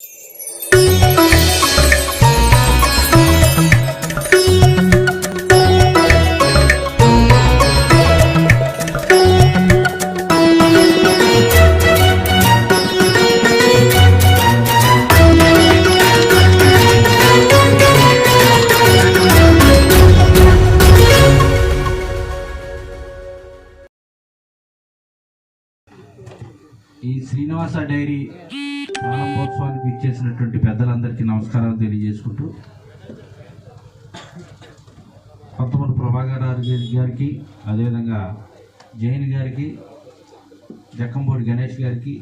ఈ శ్రీనివాస డైరీ ప్రారంభోత్సవానికి ఇచ్చేసినటువంటి పెద్దలందరికీ నమస్కారాలు తెలియజేసుకుంటూ కొత్తమూరు ప్రభాకర్ గారికి అదేవిధంగా జైన్ గారికి జక్కంపూడి గణేష్ గారికి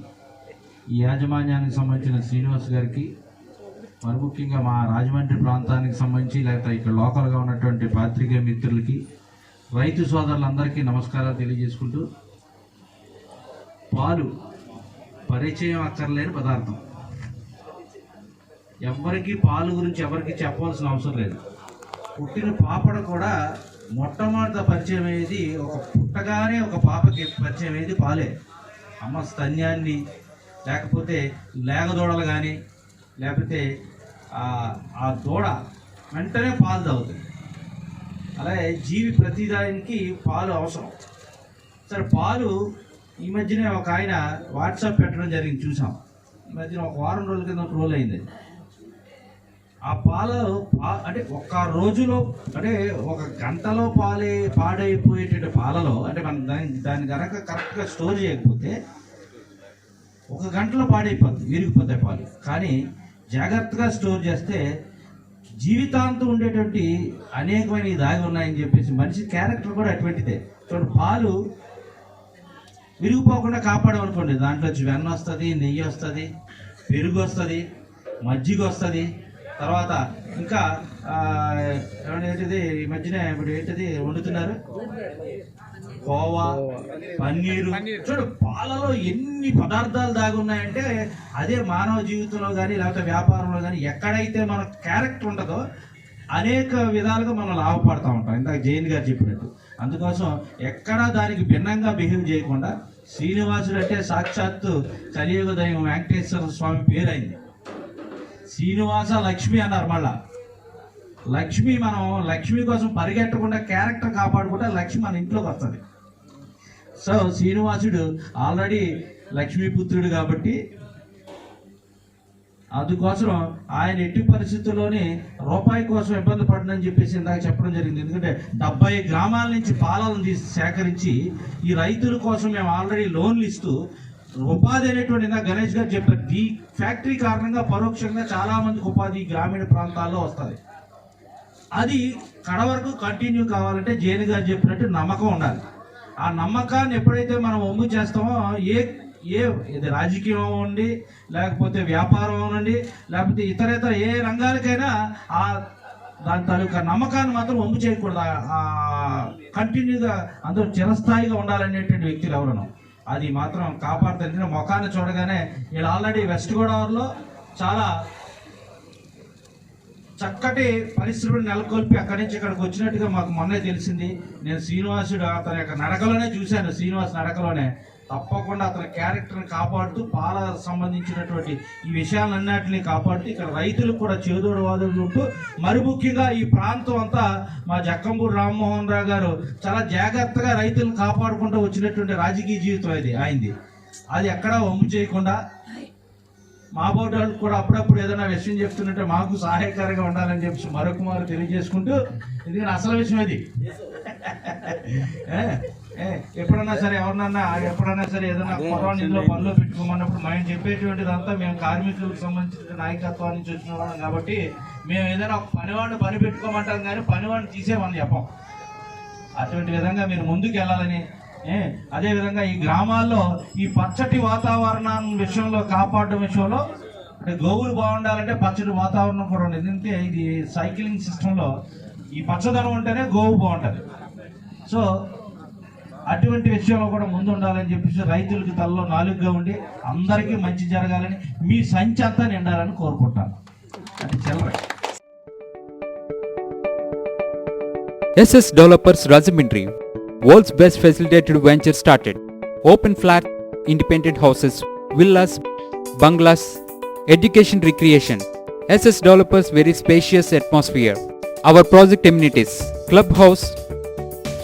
ఈ యాజమాన్యానికి సంబంధించిన శ్రీనివాస్ గారికి మరి ముఖ్యంగా మా రాజమండ్రి ప్రాంతానికి సంబంధించి లేకపోతే ఇక్కడ లోకల్గా ఉన్నటువంటి పాత్రికేయ మిత్రులకి రైతు సోదరులందరికీ నమస్కారాలు తెలియజేసుకుంటూ పాలు పరిచయం అక్కర్లేని పదార్థం. ఎవరికి పాలు గురించి ఎవరికి చెప్పవలసిన అవసరం లేదు. పుట్టిన పాపడ కూడా మొట్టమొదట పరిచయం అయ్యేది ఒక పుట్టగానే ఒక పాపకి పరిచయం అయ్యేది పాలే. అమ్మ స్తన్యాన్ని లేకపోతే లేగదూడలు కానీ లేకపోతే ఆ- ఆ దూడ వెంటనే పాలు తాగుతుంది. అలాగే జీవి ప్రతిదానికి పాలు అవసరం. సరే పాలు ఈ మధ్యనే ఒక ఆయన వాట్సాప్ పెట్టడం జరిగింది చూసాం. ఈ మధ్యన ఒక వారం రోజుల కింద రోల్ అయింది. ఆ పాలు పా- అంటే ఒక్క రోజులో అంటే ఒక గంటలో పాలే పాడైపోయేటటువంటి పాలలో అంటే మనం దాని దాన్ని కనుక కరెక్ట్గా స్టోర్ చేయకపోతే ఒక గంటలో పాడైపోద్ది విరిగిపోతాయి పాలు. కానీ జాగ్రత్తగా స్టోర్ చేస్తే జీవితాంతం ఉండేటువంటి అనేకమైన దాగి ఉన్నాయని చెప్పేసి మనిషి క్యారెక్టర్ కూడా అటువంటిదే. చూడండి పాలు విరిగిపోకుండా కాపాడమనుకోండి దాంట్లో వెన్న వస్తుంది నెయ్యి వస్తుంది పెరుగు వస్తుంది మజ్జిగ వస్తుంది. తర్వాత ఇంకా ఏంటిది? ఈ మధ్యన ఇప్పుడు ఏంటిది? వండుతున్నారు? కోవా పన్నీరు. చూడు పాలలో ఎన్ని పదార్థాలు దాగి ఉన్నాయంటే అదే మానవ జీవితంలో కానీ లేకపోతే వ్యాపారంలో కానీ ఎక్కడైతే మన క్యారెక్టర్ ఉండదో అనేక విధాలుగా మనం లాభపడతా ఉంటాం. ఇందాక జైన్ గారు చెప్పినట్టు. అందుకోసం ఎక్కడా దానికి భిన్నంగా బిహేవ్ చేయకుండా శ్రీనివాసుడు అంటే సాక్షాత్తు కలియుగ దైవం వెంకటేశ్వర స్వామి పేరైంది. శ్రీనివాస లక్ష్మి అన్నారు మళ్ళా. లక్ష్మి మనం లక్ష్మి కోసం పరిగెట్టకుండా క్యారెక్టర్ కాపాడుకుంటే లక్ష్మి మన ఇంట్లోకి వస్తుంది. సో శ్రీనివాసుడు ఆల్రెడీ లక్ష్మీపుత్రుడు కాబట్టి అందుకోసం ఆయన ఎట్టి పరిస్థితుల్లోనే రూపాయి కోసం ఇబ్బంది పడనని చెప్పేసి ఇందాక చెప్పడం జరిగింది. ఎందుకంటే డెబ్బై గ్రామాల నుంచి పాలను తీసి సేకరించి ఈ రైతుల కోసం మేము ఆల్రెడీ లోన్లు ఇస్తూ ఉపాధి అనేటువంటి ఇందాక గణేష్ గారు చెప్పారు. ఈ ఫ్యాక్టరీ కారణంగా పరోక్షంగా చాలామందికి ఉపాధి గ్రామీణ ప్రాంతాల్లో వస్తుంది. అది కడ వరకు కంటిన్యూ కావాలంటే జైన్ గారు చెప్పినట్టు నమ్మకం ఉండాలి. ఆ నమ్మకాన్ని ఎప్పుడైతే మనం ఒమ్ము చేస్తామో ఏ ఏ ఇది రాజకీయం అవ్వండి లేకపోతే వ్యాపారం అవ్వండి లేకపోతే ఇతర ఇతర ఏ రంగాలకైనా ఆ దాని తాలూకా నమ్మకాన్ని మాత్రం వంపు చేయకూడదు. ఆ- కంటిన్యూగా అందరూ చిరస్థాయిగా ఉండాలనేటువంటి వ్యక్తులు ఎవరను. అది మాత్రం కాపాడుతుంది ముఖాన్ని చూడగానే వీళ్ళు ఆల్రెడీ వెస్ట్ గోదావరిలో చాలా చక్కటి పరిశ్రమలు నెలకొల్పి అక్కడి నుంచి ఇక్కడికి వచ్చినట్టుగా మాకు మొన్నే తెలిసింది. నేను శ్రీనివాసుడు అతని యొక్క నడకలోనే చూశాను శ్రీనివాస్ నడకలోనే. తప్పకుండా అతని క్యారెక్టర్ని కాపాడుతూ పాల సంబంధించినటువంటి ఈ విషయాలన్నింటినీ కాపాడుతూ ఇక్కడ రైతులకు కూడా చేదోడు వాదులు ఉంటూ మరి ముఖ్యంగా ఈ ప్రాంతం అంతా మా జక్కంపూడి రామ్మోహన్ రావు గారు చాలా జాగ్రత్తగా రైతులను కాపాడుకుంటూ వచ్చినటువంటి రాజకీయ జీవితం అది ఆయనది అది ఎక్కడా వంపు చేయకుండా మా బోర్డు కూడా అప్పుడప్పుడు ఏదైనా విషయం చెప్తున్నట్టే మాకు సహాయకారిగా ఉండాలని చెప్పి మరొక మారు తెలియజేసుకుంటూ ఎందుకంటే అసలు విషయం అది. ఎప్పుడన్నా సరే ఎవరినన్నా ఎప్పుడన్నా సరే ఏదైనా పొరవాడిని ఇందులో పనిలో పెట్టుకోమన్నప్పుడు మేము చెప్పేటువంటిదంతా మేము కార్మికులకు సంబంధించిన నాయకత్వం నుంచి వచ్చిన వాళ్ళం కాబట్టి మేము ఏదైనా ఒక పనివాడిని పని పెట్టుకోమంటాం కానీ పనివాడిని తీసేమని చెప్పం. అటువంటి విధంగా మీరు ముందుకు వెళ్ళాలని ఏ, అదే విధంగా ఈ గ్రామాల్లో ఈ పచ్చటి వాతావరణం విషయంలో కాపాడడం విషయంలో అంటే గోవులు బాగుండాలంటే పచ్చటి వాతావరణం కూడా ఉండదు. ఎందుకంటే ఇది సైక్లింగ్ సిస్టంలో ఈ పచ్చదనం ఉంటేనే గోవు బాగుంటుంది. సో అటువంటి విషయంలో కూడా ముందు ఉండాలని చెప్పేసి రైతులకి తలలో నాలుగుగా ఉండి అందరికీ మంచి జరగాలని మీ సంచి అంతా నిండాలని కోరుకుంటాను అది చిల్లర SS Developers Rajamindri, world's best facilitated venture started. Open flat, independent houses, villas, bungalows, education recreation. SS developers very spacious atmosphere. Our project amenities clubhouse,